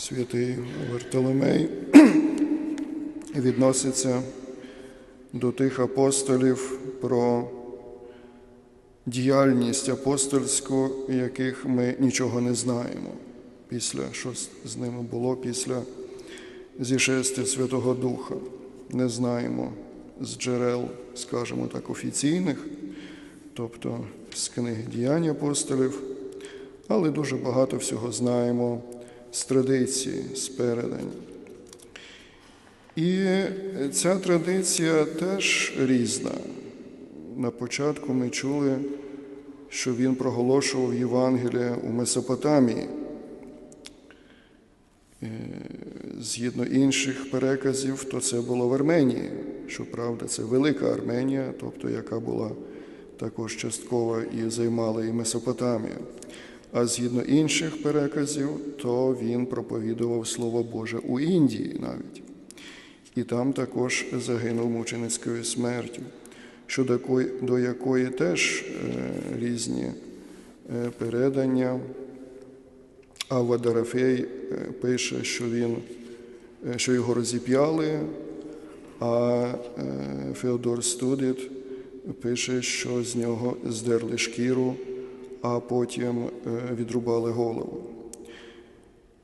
святий Вартоломей відноситься до тих апостолів про діяльність апостольську, яких ми нічого не знаємо після що з ними було після зішестя Святого Духа. Не знаємо з джерел, скажімо так, офіційних, тобто з книги діянь апостолів, але дуже багато всього знаємо з традиції, з передань. І ця традиція теж різна. На початку ми чули, що він проголошував Євангелія у Месопотамії. Е, Згідно інших переказів, то це було в Арменії. Щоправда, це велика Арменія, тобто яка була також частково і займала і Месопотамію. А згідно інших переказів, то він проповідував Слово Боже у Індії навіть. І там також загинув мученицькою смертю, щодо до якої теж е, різні е, передання. Ава Дарафей е, пише, що він, що його розіп'яли, а Феодор Студит пише, що з нього здерли шкіру, а потім е, відрубали голову.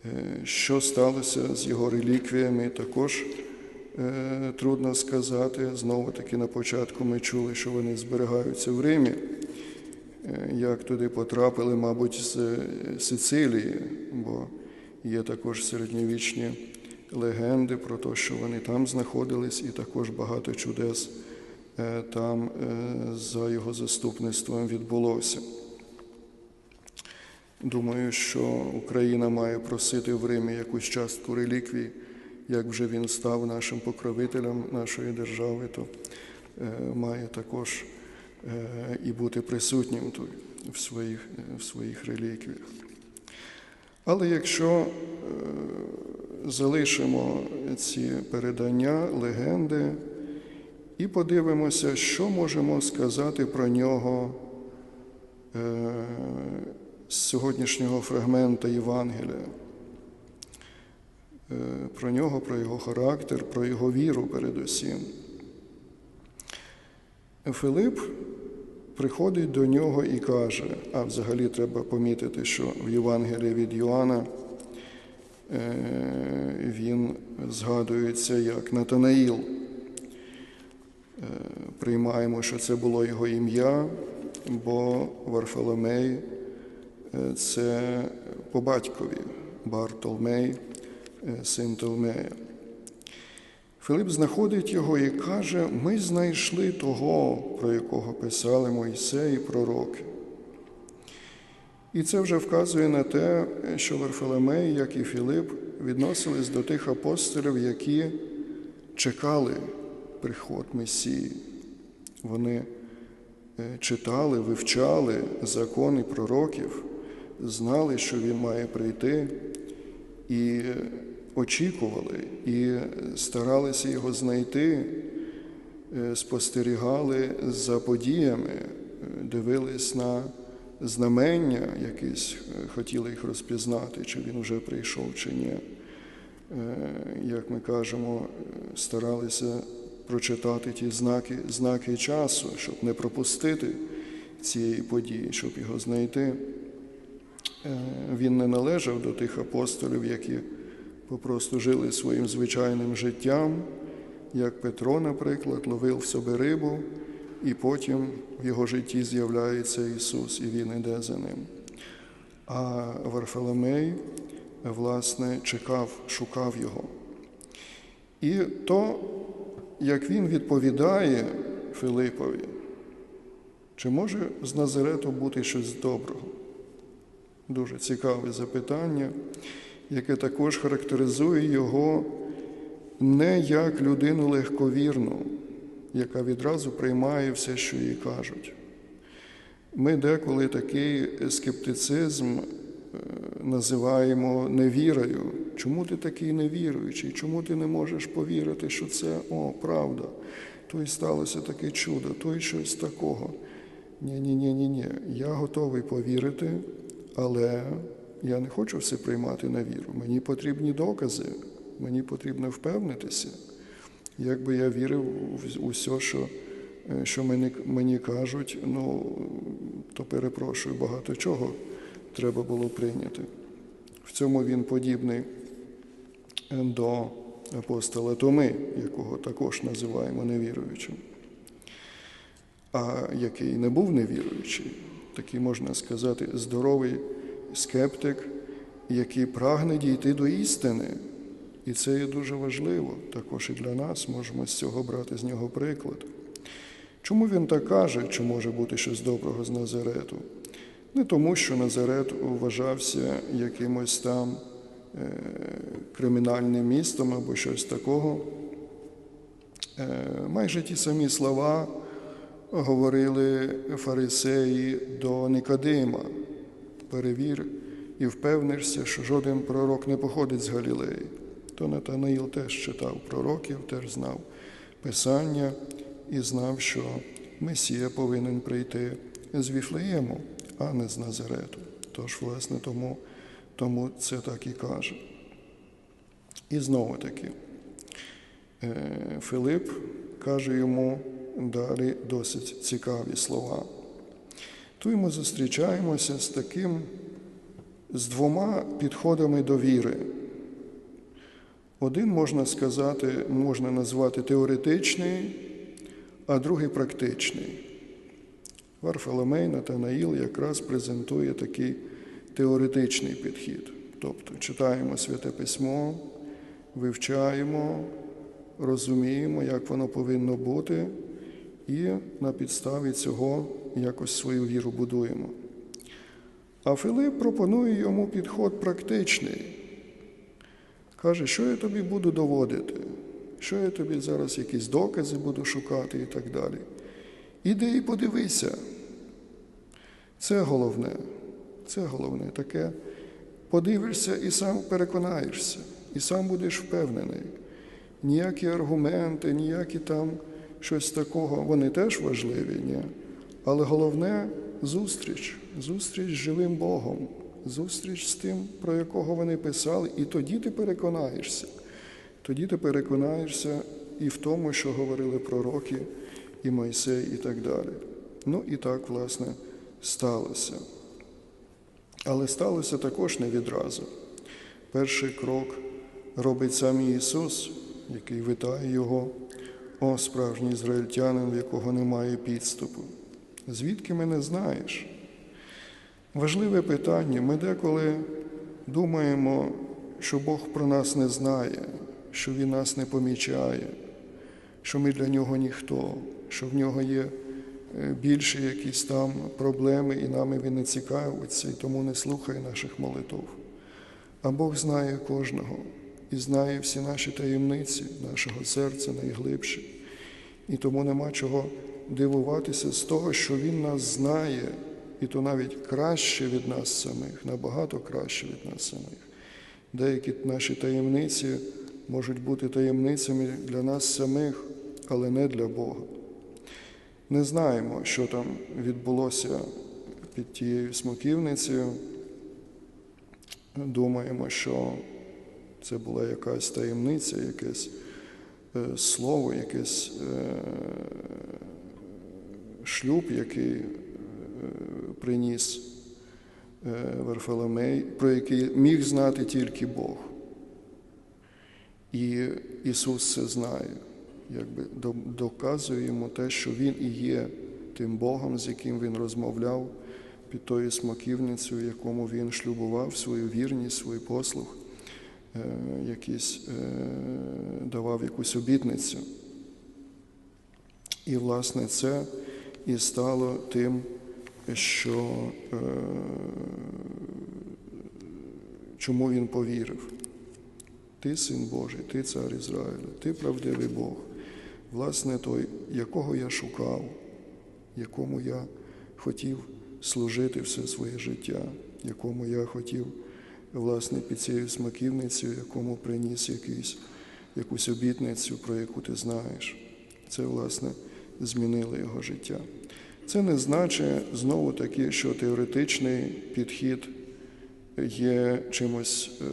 Е, Що сталося з його реліквіями, також е, трудно сказати. Знову таки на початку ми чули, що вони зберігаються в Римі. Як туди потрапили, мабуть, з Сицилії, бо є також середньовічні легенди про те, що вони там знаходились, і також багато чудес там за його заступництвом відбулося. Думаю, що Україна має просити в Римі якусь частку реліквій, як вже він став нашим покровителем нашої держави, то е, має також е, і бути присутнім тут в своїх, в своїх реліквіях. Але якщо е, залишимо ці передання, легенди і подивимося, що можемо сказати про нього е, з сьогоднішнього фрагмента Євангелія, Е, про нього, про його характер, про його віру передусім. Филип приходить до нього і каже, а взагалі треба помітити, що в Євангелії від Йоанна е, він згадується як Натанаїл. Е, Приймаємо, що це було його ім'я, бо Варфоломей це по батькові Бартолмей, е, син Толмея. Филип знаходить його і каже: ми знайшли того, про якого писали Мойсей і пророки. І це вже вказує на те, що Варфоломей, як і Філип, відносились до тих апостолів, які чекали приход Месії. Вони е, читали, вивчали закони пророків, знали, що він має прийти, і очікували, і старалися його знайти, е, спостерігали за подіями, е, дивились на знамення, якісь, е, хотіли їх розпізнати, чи він вже прийшов, чи ні. Як ми кажемо, старалися прочитати ті знаки, знаки часу, щоб не пропустити цієї події, щоб його знайти. Е, Він не належав до тих апостолів, які попросту жили своїм звичайним життям, як Петро, наприклад, ловив в собі рибу, і потім в його житті з'являється Ісус, і Він іде за ним. А Варфоломей, власне, чекав, шукав його. І то, як він відповідає Филипові, чи може з Назарету бути щось доброго? Дуже цікаве запитання, яке також характеризує його не як людину легковірну, яка відразу приймає все, що їй кажуть. Ми деколи такий скептицизм е, називаємо невірою. Чому ти такий невіруючий? Чому ти не можеш повірити, що це о, правда? То й сталося таке чудо, то й щось такого. Ні, ні, ні, ні, ні. Я готовий повірити, але я не хочу все приймати на віру. Мені потрібні докази, мені потрібно впевнитися. Якби я вірив у все, що, е, що мені, мені кажуть, ну то перепрошую, багато чого треба було прийняти. В цьому він подібний до апостола Томи, якого також називаємо невіруючим, а який не був невіруючий, такий, можна сказати, здоровий скептик, який прагне дійти до істини. І це є дуже важливо. Також і для нас можемо з цього брати з нього приклад. Чому він так каже, чи може бути щось доброго з Назарету? Не тому, що Назарет вважався якимось там е, кримінальним містом або щось такого. Е, майже ті самі слова говорили фарисеї до Никодима. Перевір і впевнишся, що жоден пророк не походить з Галілеї. То Натанаїл теж читав пророків, теж знав Писання і знав, що Месія повинен прийти з Віфлеєму, а не з Назарету. Тож, власне, тому, тому це так і каже. І знову таки, Филип каже йому далі досить цікаві слова. Тут ми зустрічаємося з таким, з двома підходами до віри. Один можна сказати, можна назвати теоретичний, а другий практичний. Варфоломей Натанаїл якраз презентує такий теоретичний підхід. Тобто читаємо Святе Письмо, вивчаємо, розуміємо, як воно повинно бути, і на підставі цього якось свою віру будуємо. А Филип пропонує йому підход практичний. Каже, що я тобі буду доводити, що я тобі зараз якісь докази буду шукати і так далі. Іди і подивися. Це головне. Це головне таке. Подивишся і сам переконаєшся, і сам будеш впевнений. Ніякі аргументи, ніякі там щось такого, вони теж важливі, ні? але головне зустріч, зустріч з живим Богом, зустріч з тим, про якого вони писали, і тоді ти переконаєшся. Тоді ти переконаєшся і в тому, що говорили пророки, і Мойсей, і так далі. Ну і так, власне, сталося. Але сталося також не відразу. Перший крок робить сам Ісус, який витає його, о справжній ізраїльтянин, в якого немає підступу. Звідки мене знаєш? Важливе питання. Ми деколи думаємо, що Бог про нас не знає, що Він нас не помічає, що ми для нього ніхто, що в нього є більше якісь там проблеми, і нами він не цікавиться, і тому не слухає наших молитв. А Бог знає кожного і знає всі наші таємниці, нашого серця найглибші. І тому нема чого дивуватися з того, що Він нас знає, і то навіть краще від нас самих, набагато краще від нас самих. Деякі наші таємниці можуть бути таємницями для нас самих, але не для Бога. Не знаємо, що там відбулося під тією смоківницею. Думаємо, що це була якась таємниця, якесь е, слово, якийсь е, шлюб, який е, приніс Варфоломей, про який міг знати тільки Бог. І Ісус це знає якби доказує йому те, що він і є тим Богом, з яким він розмовляв під тою смоківницею, якому він шлюбував свою вірність, свій послуг, е, якийсь, е, давав якусь обітницю. І, власне, це і стало тим, що е, чому він повірив. Ти син Божий, ти цар Ізраїля, ти правдивий Бог власне, той, якого я шукав, якому я хотів служити все своє життя, якому я хотів, власне, під цією смаківницею, якому приніс якийсь, якусь обітницю, про яку ти знаєш. Це, власне, змінило його життя. Це не значить знову таки, що теоретичний підхід є чимось е,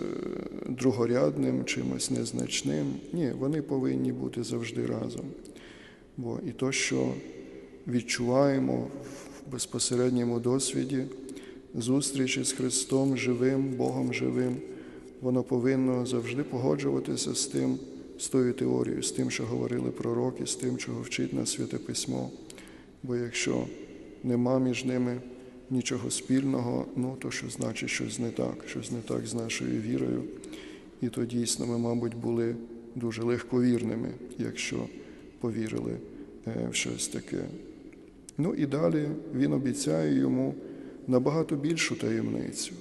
другорядним, чимось незначним. Ні, вони повинні бути завжди разом. Бо і то, що відчуваємо в безпосередньому досвіді зустрічі з Христом живим, Богом живим, воно повинно завжди погоджуватися з тим, з тою теорією, з тим, що говорили пророки, з тим, чого вчить нас Святе Письмо. Бо якщо нема між ними нічого спільного, ну то що значить щось не так, щось не так з нашою вірою. І то дійсно ми, мабуть, були дуже легковірними, якщо повірили е, в щось таке. Ну і далі він обіцяє йому набагато більшу таємницю.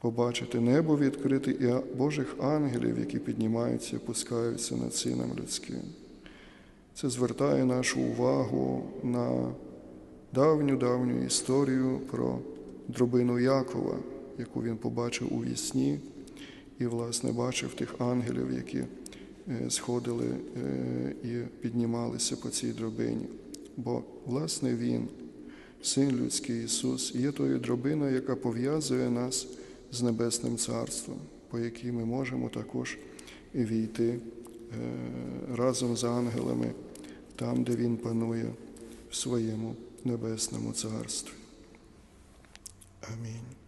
Побачити небо відкрите і Божих ангелів, які піднімаються і пускаються над сином людським. Це звертає нашу увагу на давню давню історію про дробину Якова, яку він побачив у вісні, і, власне, бачив тих ангелів, які е, сходили е, і піднімалися по цій дробині. Бо, власне, Він, Син людський Ісус, є тою дробиною, яка пов'язує нас з Небесним Царством, по якій ми можемо також війти е, разом з ангелами там, де Він панує в своєму небесному царстві. Амінь.